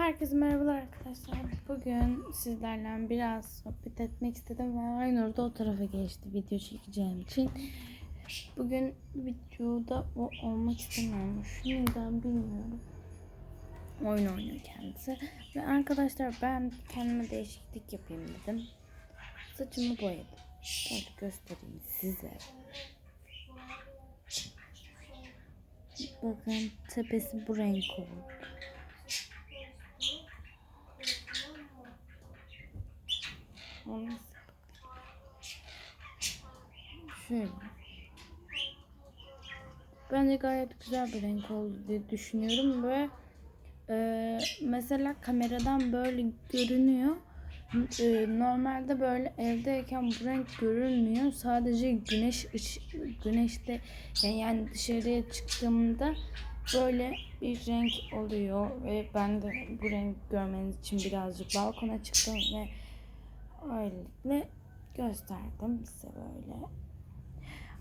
Herkese merhabalar arkadaşlar. Bugün sizlerle biraz sohbet etmek istedim ve Aynur da o tarafa geçti video çekeceğim için. Bugün videoda o olmak istemiyormuş. Neden bilmiyorum. Oyun oynuyor kendisi. Ve arkadaşlar ben kendime değişiklik yapayım dedim. Saçımı boyadım. Şöyle göstereyim size. Bakın tepesi bu renk oldu. Onu Şöyle. Bence gayet güzel bir renk oldu diye düşünüyorum ve e, mesela kameradan böyle görünüyor. E, normalde böyle evdeyken bu renk görünmüyor. Sadece güneş güneşte yani dışarıya çıktığımda böyle bir renk oluyor ve ben de bu renk görmeniz için birazcık balkona çıktım ve Öylelikle gösterdim size böyle.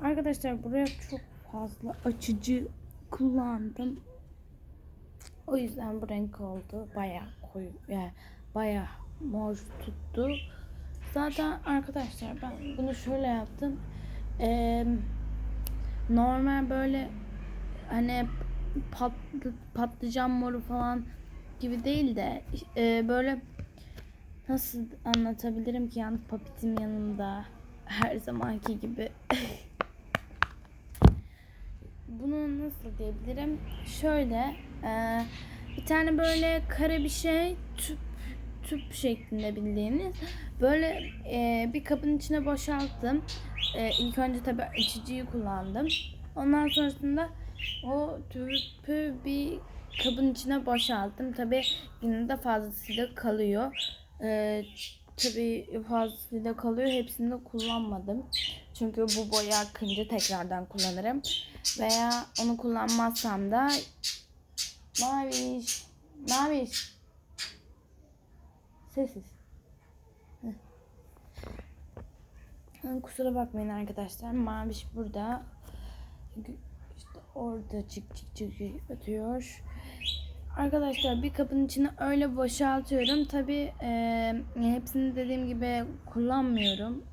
Arkadaşlar buraya çok fazla açıcı kullandım. O yüzden bu renk oldu. Baya koyu yani baya mor tuttu. Zaten arkadaşlar ben bunu şöyle yaptım. Ee, normal böyle hani pat, patlıcan moru falan gibi değil de e, böyle Nasıl anlatabilirim ki yalnız papitim yanımda her zamanki gibi. Nasıl diyebilirim? Şöyle e, bir tane böyle kare bir şey tüp tüp şeklinde bildiğiniz böyle e, bir kabın içine boşalttım. E, ilk önce tabi açıcıyı kullandım. Ondan sonrasında o tüpü bir kabın içine boşalttım. Tabi yine de fazlasıyla kalıyor. Ee, tabii fazlasıyla kalıyor. Hepsini de kullanmadım. Çünkü bu boya akınca tekrardan kullanırım. Veya onu kullanmazsam da Maviş Maviş Sessiz Kusura bakmayın arkadaşlar. Maviş burada. İşte orada çık çık çık ötüyor. Arkadaşlar bir kabın içine öyle boşaltıyorum. Tabi e, hepsini dediğim gibi kullanmıyorum.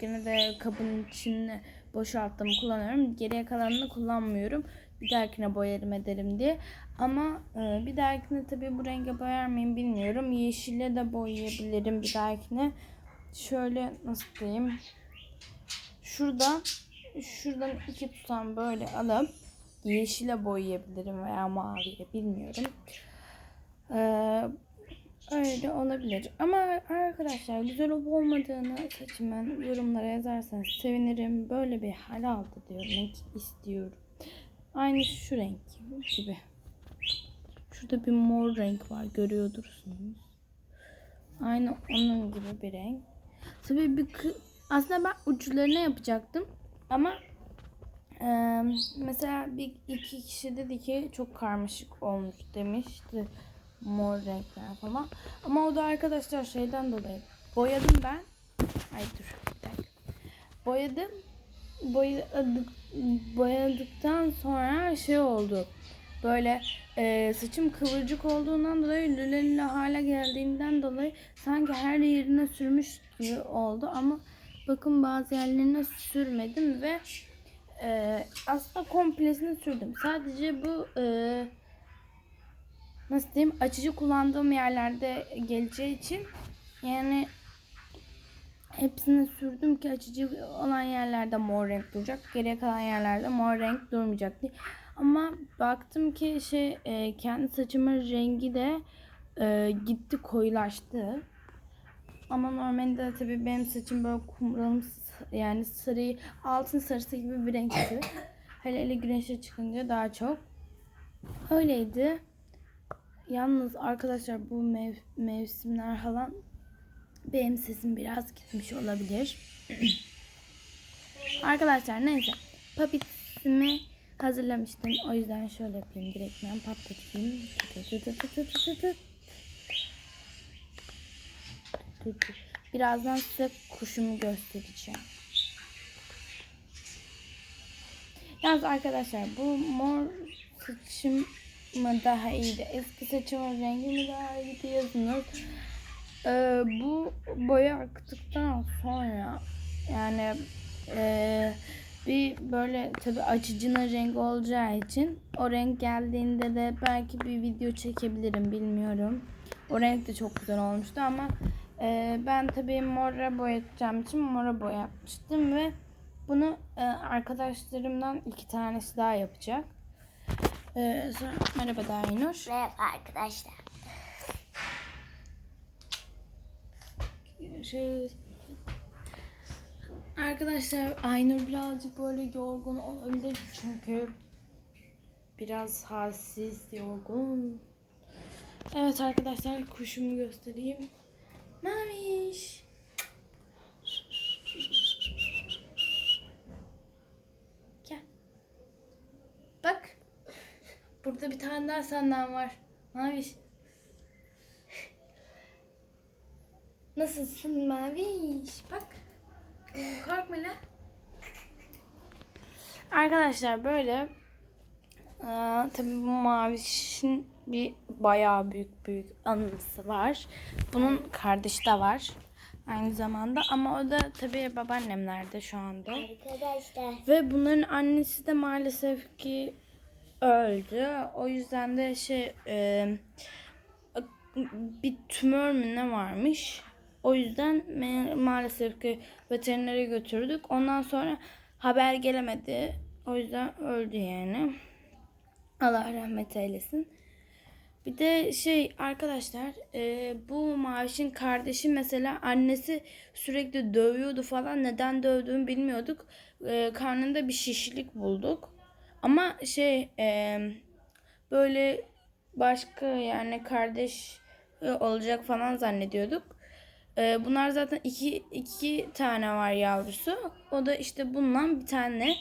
Gene de kabın içine boşalttım kullanıyorum. Geriye kalanını kullanmıyorum. Bir dahakine boyarım ederim diye. Ama e, bir dahakine tabi bu renge boyar mıyım bilmiyorum. Yeşile de boyayabilirim bir dahakine. Şöyle nasıl diyeyim. Şurada şuradan iki tutam böyle alıp yeşile boyayabilirim veya maviye bilmiyorum. Ee, öyle olabilir. Ama arkadaşlar güzel olup olmadığını saçımın yorumlara yazarsanız sevinirim. Böyle bir hal aldı diyorum. istiyorum. Aynı şu renk gibi. Şurada bir mor renk var görüyordursunuz. Aynı onun gibi bir renk. Tabii bir aslında ben uçlarına yapacaktım ama ee, mesela bir iki kişi dedi ki çok karmaşık olmuş demişti mor renkler falan. Ama o da arkadaşlar şeyden dolayı boyadım ben. Ay dur. Boyadım. Boyadık, boyadıktan sonra şey oldu. Böyle e, saçım kıvırcık olduğundan dolayı lüle hale geldiğinden dolayı sanki her yerine sürmüş gibi oldu ama bakın bazı yerlerine sürmedim ve e, aslında komplesini sürdüm. Sadece bu e, nasıl diyeyim açıcı kullandığım yerlerde geleceği için yani hepsini sürdüm ki açıcı olan yerlerde mor renk duracak. Geriye kalan yerlerde mor renk durmayacak diye. Ama baktım ki şey e, kendi saçımın rengi de e, gitti koyulaştı. Ama normalde tabii benim saçım böyle kumralımsı yani sarı altın sarısı gibi bir renkti. Hele hele güneşe çıkınca daha çok. Öyleydi. Yalnız arkadaşlar bu mev mevsimler falan benim sesim biraz gitmiş olabilir. arkadaşlar neyse. Papitimi hazırlamıştım. O yüzden şöyle yapayım. Direktmen patlatayım. Birazdan size kuşumu göstereceğim. Yalnız arkadaşlar bu mor saçım mı daha iyiydi? Eski saçımın rengi mi daha iyiydi yazınız. Ee, bu boya aktıktan sonra yani e, bir böyle tabi açıcının rengi olacağı için o renk geldiğinde de belki bir video çekebilirim bilmiyorum. O renk de çok güzel olmuştu ama e, ben tabii mora boyatacağım için mora boyatmıştım ve bunu e, arkadaşlarımdan iki tanesi daha yapacak. E, sonra, merhaba Dainur. Merhaba arkadaşlar. Şey, arkadaşlar Aynur birazcık böyle yorgun olabilir çünkü biraz halsiz, yorgun. Evet arkadaşlar kuşumu göstereyim. Maviş. Gel. Bak. Burada bir tane daha senden var. Maviş. Nasılsın Maviş? Bak. Korkma lan. Arkadaşlar böyle Aa, tabii bu Maviş'in bir bayağı büyük büyük anısı var. Bunun kardeşi de var aynı zamanda ama o da tabii babaannemlerde şu anda. Arkadaşlar. Ve bunların annesi de maalesef ki öldü. O yüzden de şey e, bir tümör mü ne varmış. O yüzden maalesef ki veterinere götürdük. Ondan sonra haber gelemedi. O yüzden öldü yani. Allah rahmet eylesin. Bir de şey arkadaşlar e, bu Maviş'in kardeşi mesela annesi sürekli dövüyordu falan. Neden dövdüğünü bilmiyorduk. E, karnında bir şişlik bulduk. Ama şey e, böyle başka yani kardeş e, olacak falan zannediyorduk. E, bunlar zaten iki, iki tane var yavrusu. O da işte bundan bir tane.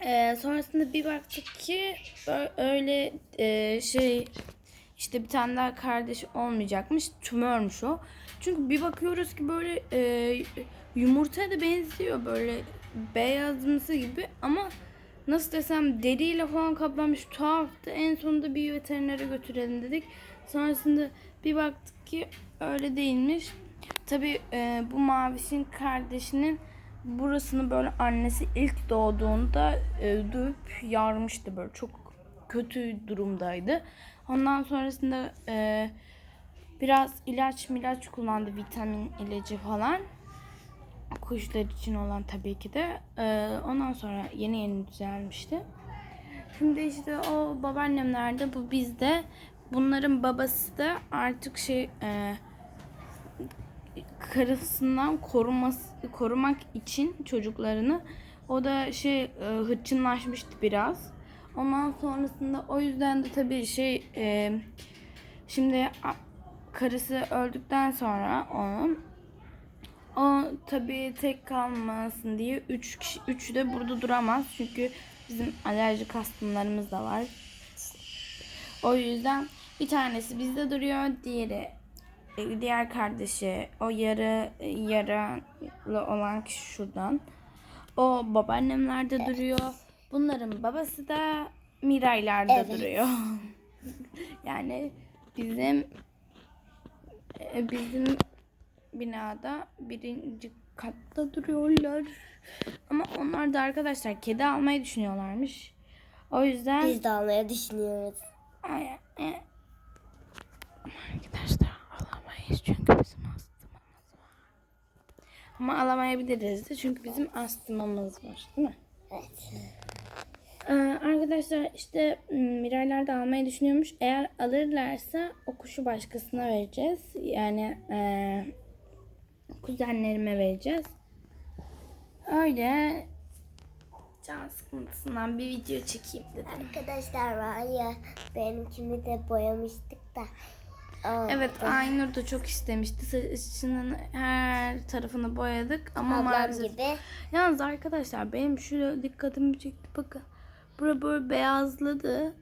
Ee, sonrasında bir baktık ki öyle e, şey işte bir tane daha kardeş olmayacakmış. Tümörmüş o. Çünkü bir bakıyoruz ki böyle e, yumurtaya da benziyor böyle beyazımsı gibi ama nasıl desem deriyle falan kaplanmış tuhaftı. En sonunda bir veterinere götürelim dedik. Sonrasında bir baktık ki öyle değilmiş. Tabii e, bu Maviş'in kardeşinin burasını böyle annesi ilk doğduğunda e, dövüp yarmıştı böyle çok kötü durumdaydı. Ondan sonrasında e, biraz ilaç milaç kullandı vitamin ilacı falan. Kuşlar için olan tabii ki de. E, ondan sonra yeni yeni düzelmişti. Şimdi işte o babaannemlerde bu bizde. Bunların babası da artık şey e, karısından koruması, korumak için çocuklarını o da şey e, hırçınlaşmıştı biraz. Ondan sonrasında o yüzden de tabii şey e, şimdi karısı öldükten sonra onun o tabii tek kalmasın diye üç kişi üçü de burada duramaz çünkü bizim alerjik hastamlarımız da var. O yüzden bir tanesi bizde duruyor, diğeri diğer kardeşi o yarı yaralı olan kişi şuradan. O babaannemlerde duruyor. Bunların babası da Miraylarda Evet. duruyor. yani bizim e, bizim binada birinci katta duruyorlar. Ama onlar da arkadaşlar kedi almayı düşünüyorlarmış. O yüzden Biz de almaya düşünüyoruz. Ay. Ama arkadaşlar alamayız çünkü bizim astımamız var. Ama alamayabiliriz de çünkü bizim astımamız var değil mi? Evet. Ee, arkadaşlar işte m, Miraylar da almayı düşünüyormuş. Eğer alırlarsa o kuşu başkasına vereceğiz. Yani e, kuzenlerime vereceğiz. Öyle can sıkıntısından bir video çekeyim dedim. Arkadaşlar var ya benimkini de boyamıştık da. Aa, Evet Aynur da çok istemişti. Saçının her tarafını boyadık ama Ablam maalesef. gibi. Yalnız arkadaşlar benim şu dikkatimi çekti bakın. Bura böyle beyazladı.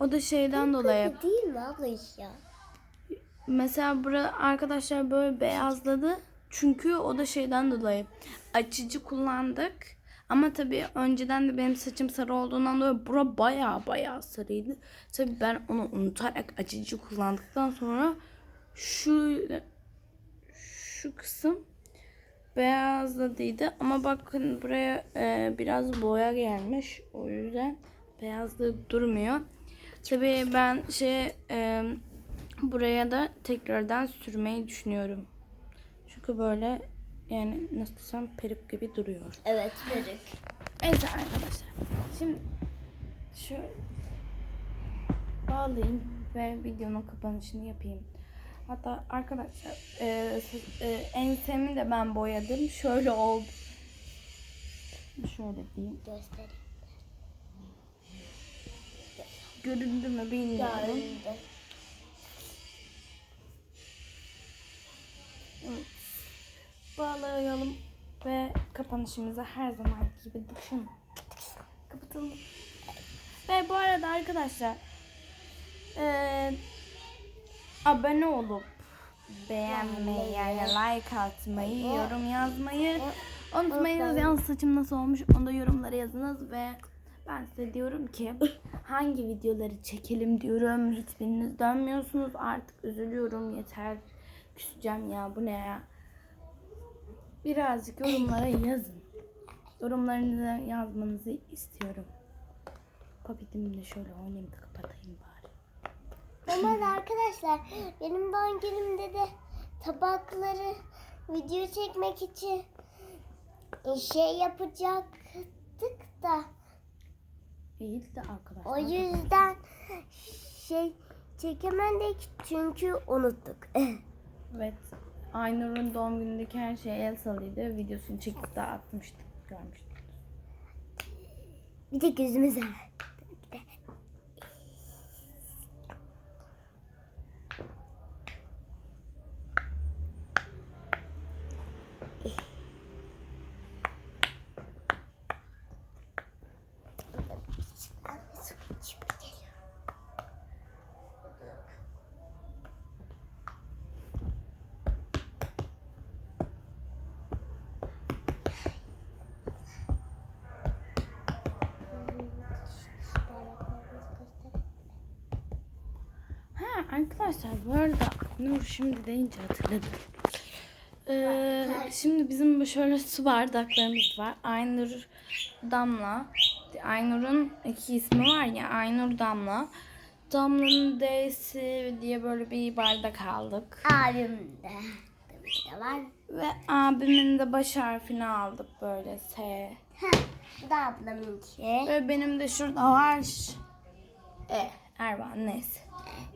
O da şeyden dolayı. Kötü değil mi abla ya? Mesela bura arkadaşlar böyle beyazladı. Çünkü o da şeyden dolayı. Açıcı kullandık. Ama tabii önceden de benim saçım sarı olduğundan dolayı bura baya baya sarıydı. Tabii ben onu unutarak açıcı kullandıktan sonra şu şu kısım beyazladıydı ama bakın buraya e, biraz boya gelmiş o yüzden beyazlığı durmuyor. Tabii ben şey e, buraya da tekrardan sürmeyi düşünüyorum. Çünkü böyle yani nasıl desem peruk gibi duruyor. Evet çocuk. Evet arkadaşlar. Şimdi şöyle bağlayayım ve videonun kapanışını yapayım. Hatta arkadaşlar e, e, ensemi de ben boyadım. Şöyle oldu. Şöyle diyeyim. Göstereyim. Göründü mü bilmiyorum. Göründü. Bağlayalım ve kapanışımıza her zaman gibi dışın. Kapatalım. Ve bu arada arkadaşlar eee, abone olup beğenmeyi yani like atmayı, yorum yazmayı unutmayınız. Yalnız saçım nasıl olmuş onu da yorumlara yazınız ve ben size diyorum ki hangi videoları çekelim diyorum. Hiçbiriniz dönmüyorsunuz. Artık üzülüyorum. Yeter. Küseceğim ya. Bu ne ya? Birazcık yorumlara yazın. Yorumlarınızı yazmanızı istiyorum. Papitimle de şöyle oynayayım da kapatayım bari. Ama arkadaşlar benim doğum günümde de tabakları video çekmek için şey yapacaktık da İyi de arkadaşlar. o yüzden şey çekemedik çünkü unuttuk. Evet. Aynur'un doğum günündeki her şey el salıydı. Videosunu çekip de atmıştık. Görmüştük. Bir tek yüzümüz var. Arkadaşlar bu arada Nur şimdi deyince hatırladım. Ee, şimdi bizim şöyle su bardaklarımız var. Aynur Damla. Aynur'un iki ismi var ya Aynur Damla. Damla'nın D'si diye böyle bir bardak aldık. Abim de. De var. Ve abimin de baş harfini aldık böyle S. Bu da ablamınki. Ve benim de şurada var. E. Ervan neyse.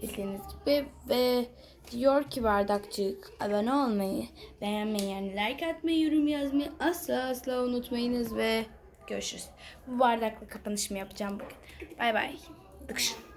Bildiğiniz gibi. Ve diyor ki bardakçık abone olmayı, beğenmeyi yani like atmayı, yorum yazmayı asla asla unutmayınız ve görüşürüz. Bu bardakla kapanışımı yapacağım bugün. Bay bay. Dıkşın.